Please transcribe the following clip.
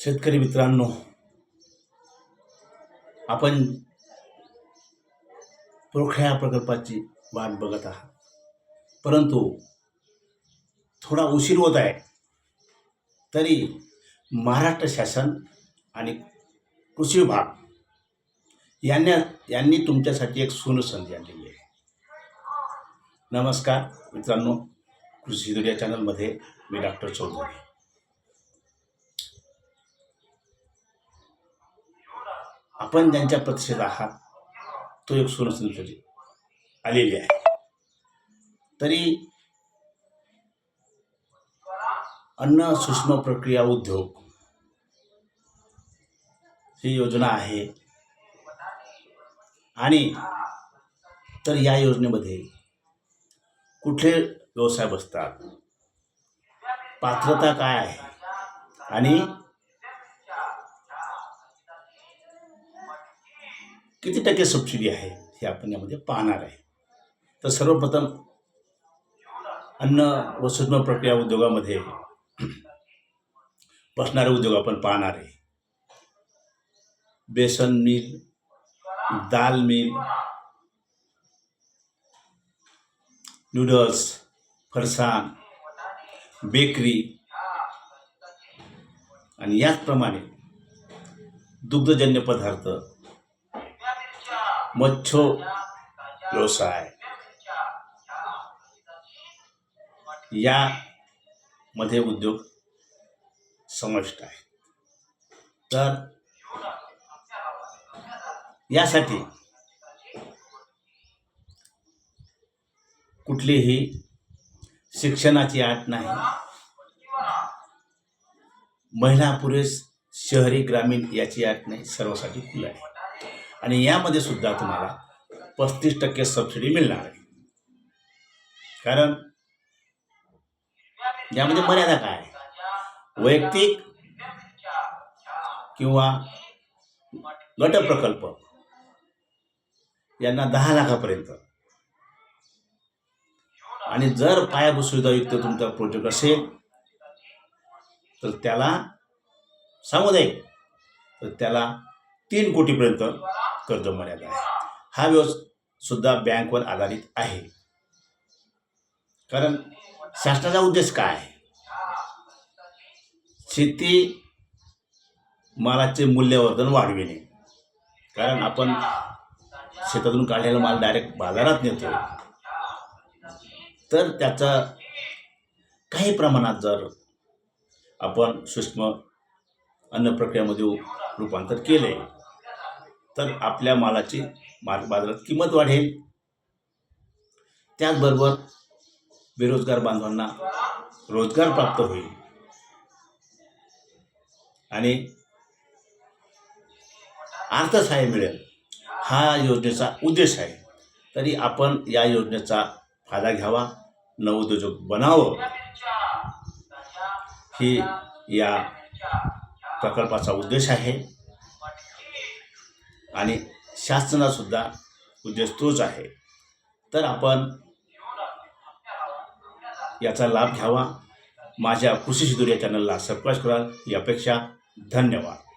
शेतकरी मित्रांनो आपण प्रोख्या प्रकल्पाची वाट बघत आहात. परंतु थोडा उशीर होत आहे तरी महाराष्ट्र शासन आणि कृषी विभाग यांना यांनी तुमच्यासाठी एक सोनं संधी आणलेली आहे. नमस्कार मित्रांनो कृषी दुनिया चॅनलमध्ये मी डॉक्टर चौधरी. आपण ज्यांच्या प्रतिष्ठेत आहात तो एक सोनसंधी आलेली आहे. तरी अन्न सूक्ष्म प्रक्रिया उद्योग ही योजना आहे. आणि तर या योजनेमध्ये कुठले व्यवसाय बसतात? पात्रता काय आहे? आणि किती टक्के सबसिडी आहे हे आपण यामध्ये पाहणार आहे. तर सर्वप्रथम अन्न व सूक्ष्म प्रक्रिया उद्योगामध्ये बसणारे उद्योग आपण पाहणार आहे. बेसन मिल दाल मिल नूडल्स फरसाण बेकरी आणि याचप्रमाणे दुग्धजन्य पदार्थ मच्छो व्यवसाय. यामध्ये उद्योग समाविष्ट आहे. तर यासाठी कुठलीही शिक्षणाची आट नाही. महिला पुरुष शहरी ग्रामीण याची आट नाही. सर्वासाठी खुलं आहे. आणि यामध्ये सुद्धा तुम्हाला पस्तीस टक्के सबसिडी मिळणार आहे. कारण यामध्ये मर्यादा काय वैयक्तिक किंवा गट प्रकल्प यांना दहा लाखापर्यंत. आणि जर पायाभूत सुविधायुक्त तुमचा प्रोजेक्ट असेल तर त्याला सामुदायिक तर त्याला तीन कोटीपर्यंत कर्ज मर्यादा आहे. हा व्यवस सुद्धा बँकवर आधारित आहे. कारण शासनाचा उद्देश काय आहे? शेती मालाचे मूल्यवर्धन वाढविणे. कारण आपण शेतातून काढलेला माल डायरेक्ट बाजारात नेतो तर त्याचा काही प्रमाणात जर आपण सूक्ष्म अन्न प्रक्रियामध्ये रूपांतर केले तर आपल्या मालाची माल बाजारात किंमत वाढेल. त्याचबरोबर बेरोजगार बांधवांना रोजगार प्राप्त होईल. आणि अर्थसहाय्य मिळेल. हा योजनेचा उद्देश आहे. तरी आपण या योजनेचा फायदा घ्यावा नवोद्योजक बनावं. ही या प्रकल्पाचा उद्देश आहे. आणि शासनासुद्धा उद्देश तोच आहे. तर आपण याचा लाभ घ्यावा. माझ्या कृषी शिदूर या चॅनलला सबस्क्राईब कराल. ही अपेक्षा धन्यवाद.